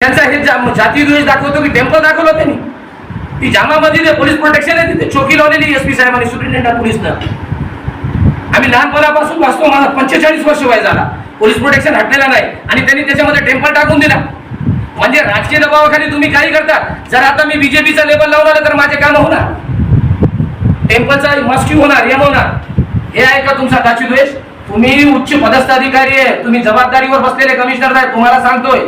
त्यांचा हे जा- जाती द्वेष दाखवतो की टेम्पल दाखवलं त्यांनी? ती जामामध्ये जे पोलीस प्रोटेक्शन आहे तिथे. चोकी लावलेली एस पी साहेबांनी सुप्रिटेंडेंट पोलीसनं. आम्ही लहानपणापासून वाचतो मला पंचेचाळीस वर्ष वय झाला. पोलीस प्रोटेक्शन हटलेला नाही. आणि त्यांनी त्याच्यामध्ये टेम्पल टाकून दिला. म्हणजे राजकीय दबावाखाली तुम्ही काही करता. जर आता मी बीजेपीचा लेबल लावणार तर माझे काम होणार. टेम्पलचा मस्क्यू होणार एम होणार. हे आहे का तुमचा दाची द्वेष? तुम्ही उच्च पदस्थ अधिकारी आहे. तुम्ही जबाबदारीवर बसलेले कमिशनर आहे तुम्हाला सांगतोय.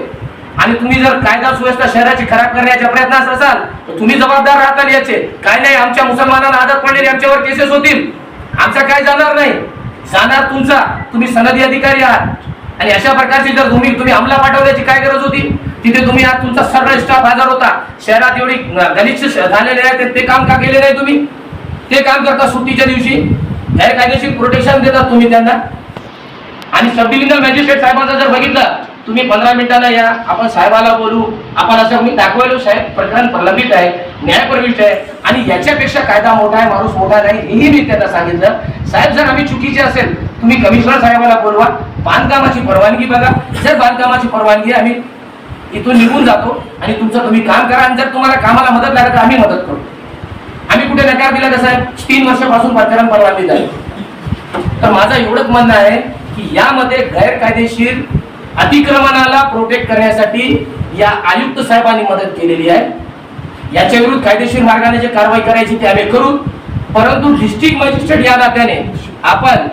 आणि तुम्ही जर कायदा सुव्यवस्था शहराची खराब करण्याच्या प्रयत्नात असाल तर तुम्ही जबाबदार राहताल याचे. काय नाही आमच्या मुसलमानांना आदत पडलेली आमच्यावर केसेस होतील. आमचा काय जाणार नाही? जाणार तुमचा. तुम्ही सनदी अधिकारी आहात. आणि अशा प्रकारची जर तुम्ही तुम्ही अंमला पाठवण्याची काय गरज होती? तिथे तुम्ही आज तुमचा सर्व स्टाफ हजर होता. शहरात एवढी गलिच्छ झालेले आहे ते- ते काम का केले नाही तुम्ही? ते काम करता सुट्टीच्या दिवशी. गैरकायदेशीर प्रोटेक्शन देतात तुम्ही त्यांना. आणि सब डिव्हिजनल मॅजिस्ट्रेट साहेबांचा जर बघितलं तुम्ही पंधरा मिनिटाला या आपण साहेबाला बोलू. आपण असं मी दाखवायलो साहेब प्रकरण प्रलंबित आहे न्यायप्रविष्ट आहे. आणि याच्यापेक्षा कायदा मोठा आहे माणूस मोठा नाही हेही मी त्यांना सांगितलं. साहेब जर आम्ही चुकीचे असेल तुम्ही कमिशनर साहेबाला बोलवा. बांधकामाची परवानगी बघा. जर बांधकामाची परवानगी आम्ही इथून निघून जातो आणि तुमचं तुम्ही काम करा आणि जर तुम्हाला कामाला मदत लागत तर आम्ही मदत करू. आम्ही कुठे नकार दिला का साहेब? तीन वर्षापासून प्रकरण परवानगी झाली. तर माझं एवढंच म्हणणं आहे की यामध्ये गैरकायदेशीर अतिक्रमणाला प्रोटेक्ट करण्यासाठी या आयुक्त साहेबांनी मदत केलेली आहे. याच्या विरुद्ध कायदेशीर मार्गाने जे कारवाई करायची ती आम्ही करू. परंतु डिस्ट्रिक्ट मॅजिस्ट्रेट या नात्याने आपण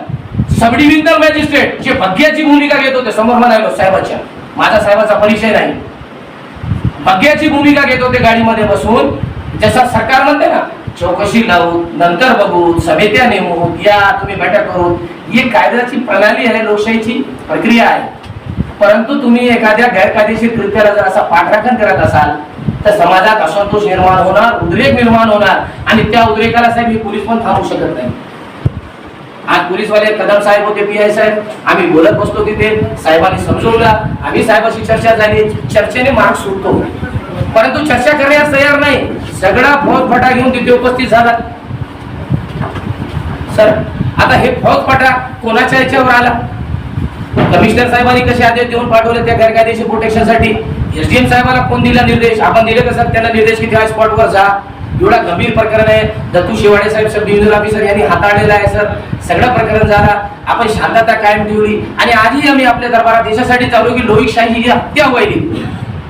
सब डिव्हिजनल मॅजिस्ट्रेट जे भग्याची भूमिका घेत होते समोर म्हणालो साहेबाच्या. माझा साहेबाचा परिचय नाही. भग्याची भूमिका घेत होते गाडीमध्ये बसून. जसा सरकार म्हणते ना चौकशी लावू नंतर बघू समित्या नेमू या तुम्ही बैठक करू. ही कायद्याची प्रणाली आहे लोकशाहीची प्रक्रिया आहे. परंतु तुम्ही एखाद्या गैरकायदेशीर कृत्याला जर असा पाठराखण करत असाल तर समाजात असंतोष निर्माण होणार उद्रेक निर्माण होणार आणि त्या उद्रेकाला साहेब ही पोलीस पण थांबू शकत नाही. आज पोलीसवाले कदम साहेब होते पी आय साहेब. आम्ही बोलत बसतो तिथे. साहेबांनी समजवलं. आम्ही साहेबाशी चर्चा झाली. चर्चेने मार्ग सुटतो. परंतु चर्चा करण्यास तयार नाही. सगळा फौजफटा घेऊन तिथे उपस्थित झाला. सर आता हे फौजफाटा कोणाच्या याच्यावर आला? कमिशनर साहेबांनी कसे आदेश देऊन पाठवले त्या गैरकायदेशीर प्रोटेक्शनसाठी एसडीएम साहेबांना कोण दिला निर्देश? आपण दिले कसं त्यांना निर्देश की त्या स्पॉटवर जा. एवढा गंभीर प्रकरण आहे. दत्तू शिवाडे साहेब सब डिव्हिजनल ऑफिसर यांनी हाताळलेला आहे सर. सगळं प्रकरण झाला. आपण शांतता कायम ठेवली. आणि आजही आम्ही आपल्या दरबारात देशासाठी चालू की लोहिकशाही ही हत्या व्हायली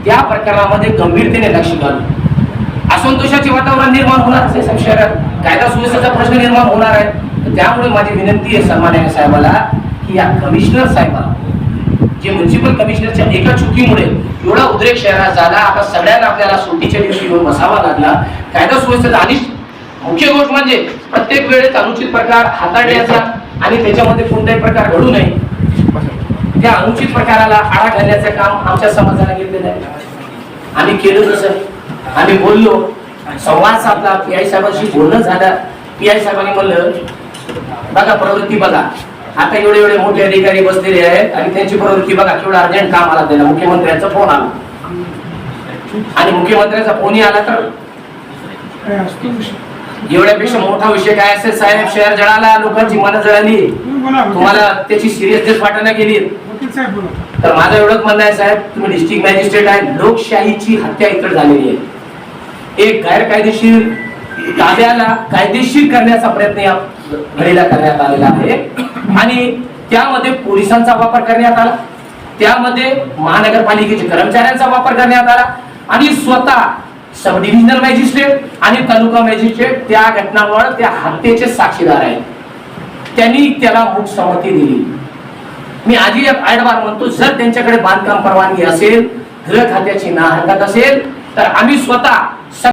त्या प्रकरणामध्ये गंभीरतेने लक्ष घालू असंतोषाचे वातावरण निर्माण होणार आहे शहरात कायदा सुव्यवस्थेचा प्रश्न निर्माण होणार आहे. त्यामुळे माझी विनंती आहे सन्मान्य साहेबाला की या कमिशनर साहेबाला जे म्युन्सिपल कमिशनरच्या एका चुकीमुळे एवढा उद्रेक शहरात झाला आता सगळ्यांना आपल्याला सुट्टीच्या दिवशी येऊन बसावा लागला कायदा सुव्यवस्थेचा आणि मुख्य गोष्ट म्हणजे प्रत्येक वेळेस अनुचित प्रकार हाताळण्याचा आणि त्याच्यामध्ये कोणताही प्रकार घडू नये. त्या अनुचित प्रकाराला आळा घालण्याचं काम आमच्या समाजाला घेतलेलं आहे. आम्ही केलं तसं. आम्ही बोललो. संवाद साधला. पी आय साहेबांशी बोलणं झालं. पी आय साहेबांनी म्हणलं बघा प्रवृत्ती बघा. आता एवढे एवढे मोठे अधिकारी बसलेले आहेत आणि त्यांची प्रवृत्ती बघा केवढं अर्जंट काम आला त्याला मुख्यमंत्र्यांचा फोन आला. आणि मुख्यमंत्र्यांचा फोनही आला तर? एवढ्यापेक्षा मोठा विषय काय असेल साहेब? शहर जळाला लोकांची मन जळाली. तुम्हाला त्याची सिरियसनेस वाटणं गेली. तर माझं एवढंच म्हणणं आहे साहेब तुम्ही डिस्ट्रिक्ट मॅजिस्ट्रेट आहे लोकशाहीची हत्या इकडे झालेली आहे. एक गैरकायदेशीर ताब्याला कायदेशीर करण्याचा प्रयत्न या घडीला करण्यात आलेला आहे. आणि त्यामध्ये पोलिसांचा वापर करण्यात आला. त्यामध्ये महानगरपालिकेच्या कर्मचाऱ्यांचा वापर करण्यात आला. आणि स्वतः सब डिव्हिजनल मॅजिस्ट्रेट आणि तालुका मॅजिस्ट्रेट त्या घटनामुळे त्या हत्येचे साक्षीदार आहेत. त्यांनी त्याला मूक संमती दिली. मी आधी ऍडवार म्हणतो जर त्यांच्याकडे बांधकाम परवानगी असेल घर खात्याची ना हरकत असेल तर आम्ही स्वतः